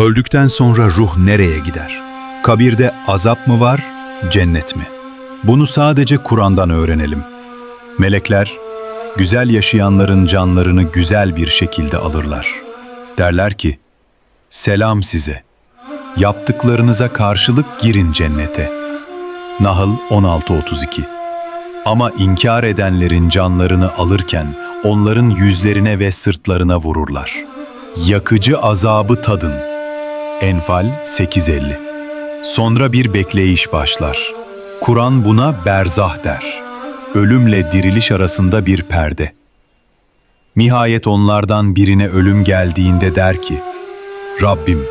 Öldükten sonra ruh nereye gider? Kabirde azap mı var, cennet mi? Bunu sadece Kur'an'dan öğrenelim. Melekler, güzel yaşayanların canlarını güzel bir şekilde alırlar. Derler ki, selam size. Yaptıklarınıza karşılık girin cennete. Nahl 16.32 Ama inkar edenlerin canlarını alırken onların yüzlerine ve sırtlarına vururlar. Yakıcı azabı tadın. Enfal 8.50 Sonra bir bekleyiş başlar. Kur'an buna berzah der. Ölümle diriliş arasında bir perde. Nihayet onlardan birine ölüm geldiğinde der ki, Rabbim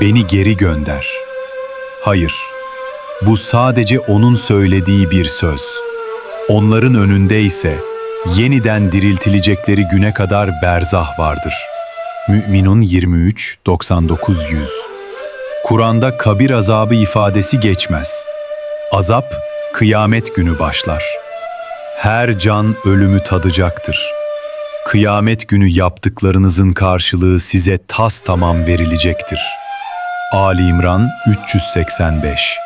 beni geri gönder. Hayır, bu sadece onun söylediği bir söz. Onların önünde ise yeniden diriltilecekleri güne kadar berzah vardır. Mü'minun 23 99 100. Kur'an'da kabir azabı ifadesi geçmez. Azap kıyamet günü başlar. Her can ölümü tadacaktır. Kıyamet günü yaptıklarınızın karşılığı size tas tamam verilecektir. Ali İmran 385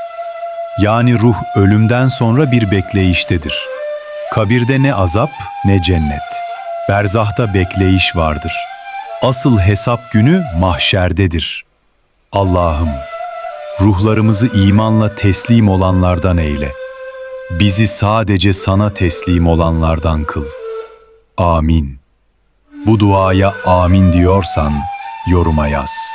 Yani ruh ölümden sonra bir bekleyiştedir. Kabirde ne azap ne cennet. Berzahta bekleyiş vardır. Asıl hesap günü mahşerdedir. Allah'ım, ruhlarımızı imanla teslim olanlardan eyle. Bizi sadece sana teslim olanlardan kıl. Amin. Bu duaya amin diyorsan yoruma yaz.